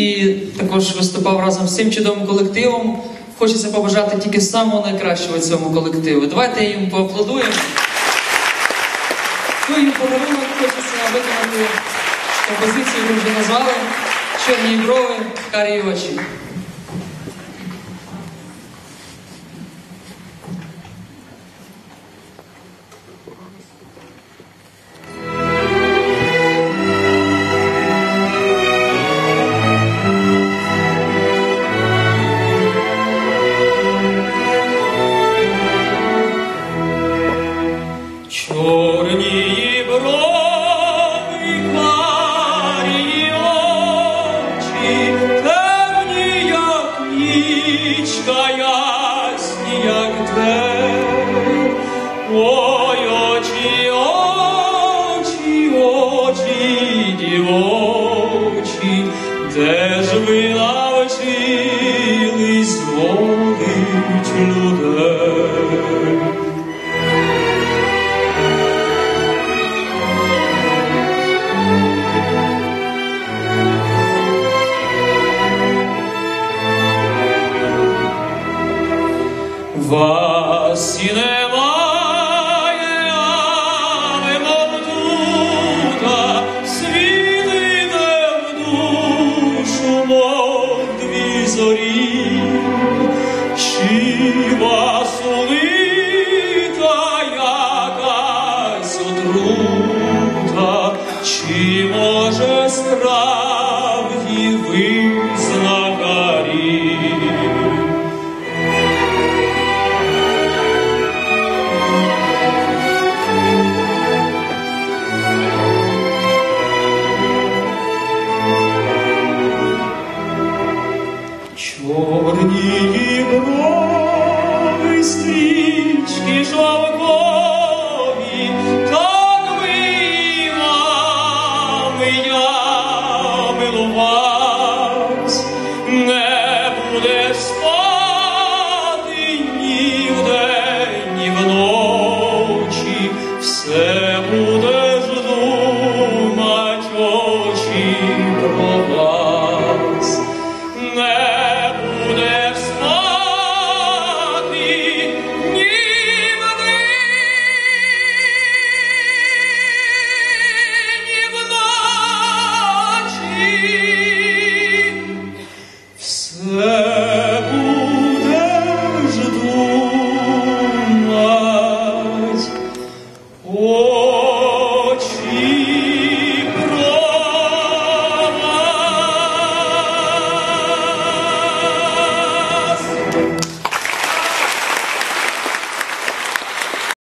і також виступав разом з цим чудовим колективом. Хочеться побажати тільки самого найкращого цьому колективу. Давайте їм поаплодуємо. Ну і подарунок хочеться виконати композицію, яку вже назвали Чорні брови, карі очі. Де ж ви навчились зводить людей? Вас і немає, круто, чего же страхи вы излагали? Черные брови, стрички жалобы,